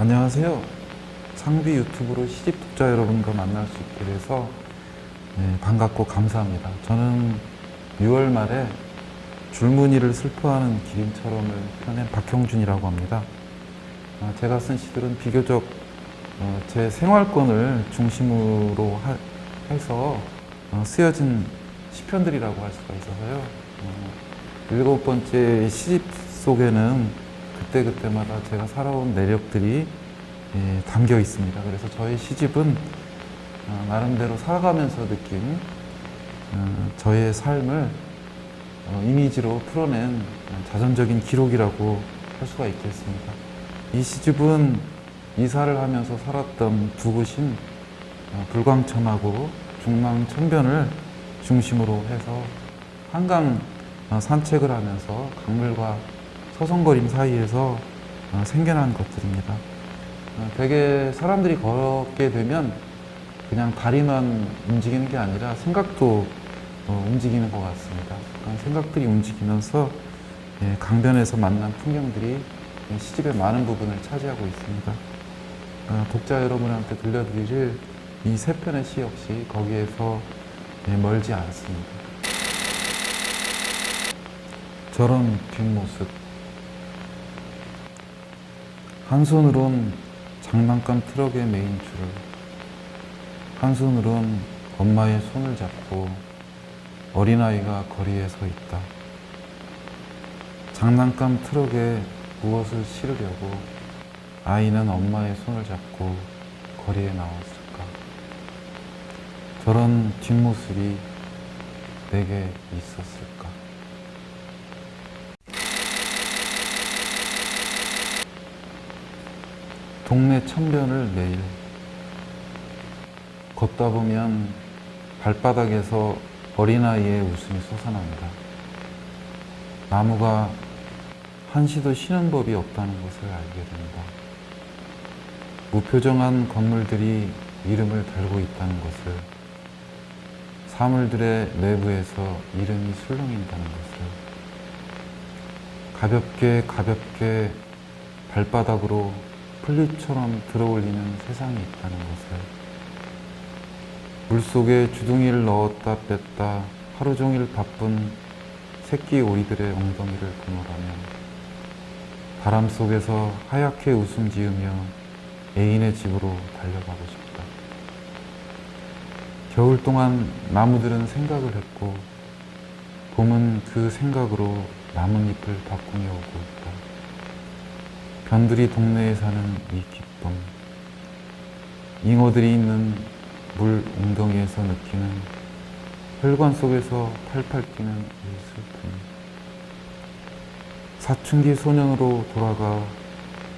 안녕하세요. 상비 유튜브로 시집 독자 여러분과 만날 수 있게 돼서 네, 반갑고 감사합니다. 저는 6월 말에 줄무늬를 슬퍼하는 기린처럼을 펴낸 박형준이라고 합니다. 아, 제가 쓴 시들은 비교적 어, 제 생활권을 중심으로 하- 해서 어, 쓰여진 시편들이라고 할 수가 있어서요. 어, 일곱 번째 시집 속에는 그때그때마다 제가 살아온 내력들이 예, 담겨 있습니다. 그래서 저의 시집은 어, 나름대로 살아가면서 느낀 어, 저의 삶을 어, 이미지로 풀어낸 자전적인 기록이라고 할 수가 있겠습니다. 이 시집은 이사를 하면서 살았던 부구신 어, 불광천하고 중망천변을 중심으로 해서 한강 어, 산책을 하면서 강물과 서성거림 사이에서 어, 생겨난 것들입니다. 어, 되게 사람들이 걷게 되면 그냥 다리만 움직이는 게 아니라 생각도 어, 움직이는 것 같습니다. 생각들이 움직이면서 예, 강변에서 만난 풍경들이 이 시집의 많은 부분을 차지하고 있습니다. 어, 독자 여러분한테 들려드릴 이 세 편의 시 역시 거기에서 예, 멀지 않습니다. 저런 뒷모습. 한 손으론 장난감 트럭의 메인 줄을, 한 손으론 엄마의 손을 잡고 어린아이가 거리에 서 있다. 장난감 트럭에 무엇을 실으려고 아이는 엄마의 손을 잡고 거리에 나왔을까? 저런 뒷모습이 내게 있었을까? 동네 천변을 매일 걷다 보면 발바닥에서 어린아이의 웃음이 솟아난다. 나무가 한시도 쉬는 법이 없다는 것을 알게 된다. 무표정한 건물들이 이름을 달고 있다는 것을, 사물들의 내부에서 이름이 술렁인다는 것을, 가볍게 가볍게 발바닥으로 풀잎처럼 들어올리는 세상이 있다는 것을, 물속에 주둥이를 넣었다 뺐다 하루 종일 바쁜 새끼 오리들의 엉덩이를 보노라면 바람 속에서 하얗게 웃음 지으며 애인의 집으로 달려가고 싶다. 겨울 동안 나무들은 생각을 했고 봄은 그 생각으로 나뭇잎을 바꾸며 오고. 변들이 동네에 사는 이 기쁨, 잉어들이 있는 물 웅덩이에서 느끼는 혈관 속에서 팔팔 뛰는 이 슬픔. 사춘기 소년으로 돌아가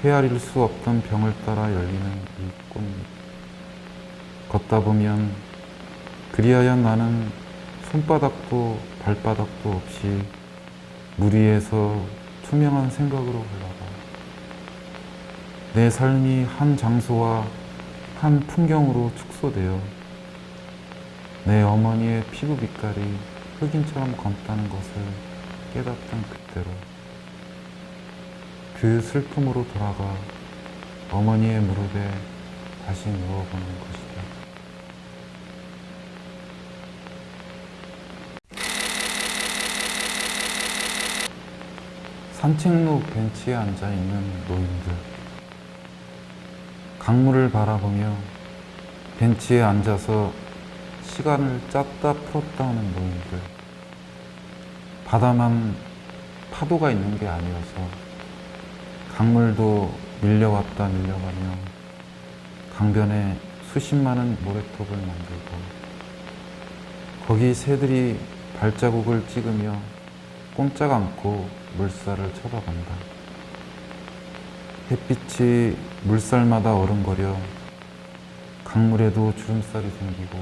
헤아릴 수 없던 병을 따라 열리는 이 꽃잎. 걷다 보면 그리하여 나는 손바닥도 발바닥도 없이 물 위에서 투명한 생각으로 흘러가. 내 삶이 한 장소와 한 풍경으로 축소되어 내 어머니의 피부 빛깔이 흑인처럼 검다는 것을 깨닫던 그때로 그 슬픔으로 돌아가 어머니의 무릎에 다시 누워보는 것이다. 산책로 벤치에 앉아 있는 노인들. 강물을 바라보며 벤치에 앉아서 시간을 짰다 풀었다 하는 노인들. 바다만 파도가 있는 게 아니어서 강물도 밀려왔다 밀려가며 강변에 수십 많은 모래톱을 만들고 거기 새들이 발자국을 찍으며 꼼짝 않고 물살을 쳐다간다. 햇빛이 물살마다 어른거려 강물에도 주름살이 생기고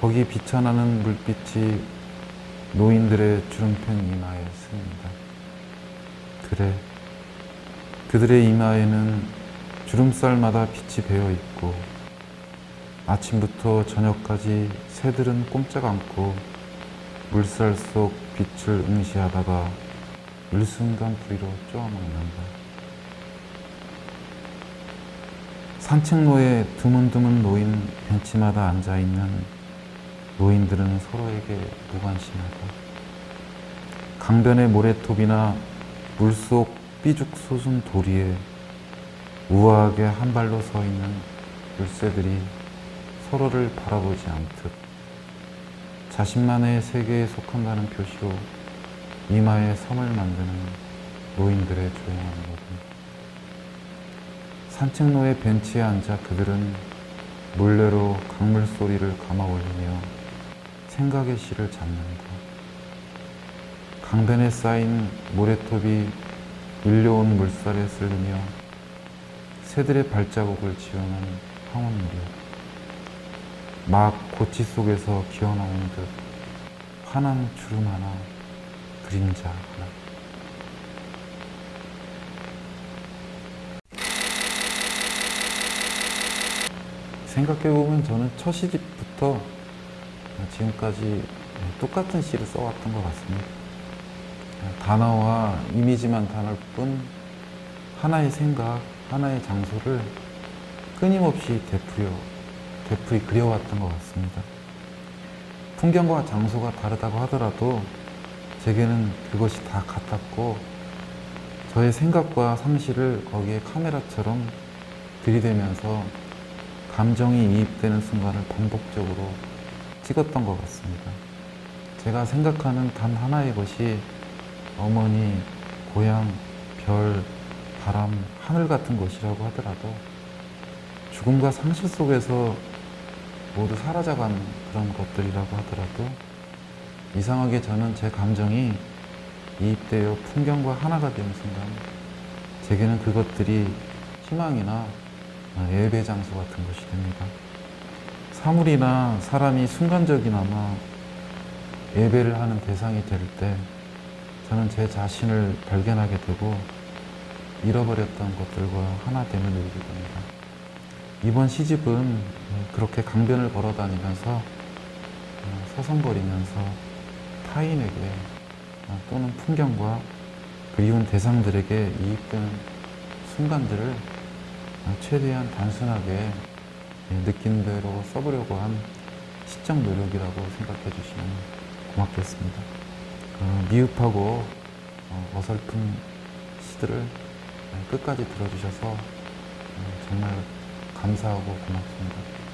거기 비쳐나는 물빛이 노인들의 주름편 이마에 스입니다. 그래, 그들의 이마에는 주름살마다 빛이 배어 있고 아침부터 저녁까지 새들은 꼼짝 않고 물살 속 빛을 응시하다가 일순간 부리로 쪼아먹는다. 산책로에 드문드문 놓인 벤치마다 앉아있는 노인들은 서로에게 무관심하다. 강변의 모래톱이나 물속 삐죽 솟은 도리에 우아하게 한 발로 서 있는 물새들이 서로를 바라보지 않듯 자신만의 세계에 속한다는 표시로 이마에 섬을 만드는 노인들의 조용한 모습. 산책로의 벤치에 앉아 그들은 몰래로 강물 소리를 감아 올리며 생각의 실을 잡는다. 강변에 쌓인 모래톱이 밀려온 물살에 쓸리며 새들의 발자국을 지우는 황혼무렵 막 고치 속에서 기어나오는 듯 환한 주름 하나 그림자 하나 생각해보면 저는 첫 시집부터 지금까지 똑같은 시를 써왔던 것 같습니다. 단어와 이미지만 다를 뿐 하나의 생각, 하나의 장소를 끊임없이 되풀이어, 되풀이 그려왔던 것 같습니다. 풍경과 장소가 다르다고 하더라도 제게는 그것이 다 같았고 저의 생각과 상실을 거기에 카메라처럼 들이대면서 감정이 이입되는 순간을 반복적으로 찍었던 것 같습니다. 제가 생각하는 단 하나의 것이 어머니, 고향, 별, 바람, 하늘 같은 것이라고 하더라도 죽음과 상실 속에서 모두 사라져가는 그런 것들이라고 하더라도 이상하게 저는 제 감정이 이입되어 풍경과 하나가 되는 순간 제게는 그것들이 희망이나 예배 장소 같은 것이 됩니다. 사물이나 사람이 순간적이나마 예배를 하는 대상이 될 때 저는 제 자신을 발견하게 되고 잃어버렸던 것들과 하나됨을 누리게 됩니다. 이번 시집은 그렇게 강변을 걸어 다니면서 서성거리면서 타인에게 또는 풍경과 그리운 대상들에게 이입되는 순간들을 최대한 단순하게 느낀 대로 써보려고 한 시적 노력이라고 생각해 주시면 고맙겠습니다. 어, 미흡하고 어, 어설픈 시들을 끝까지 들어주셔서 어, 정말 감사하고 고맙습니다.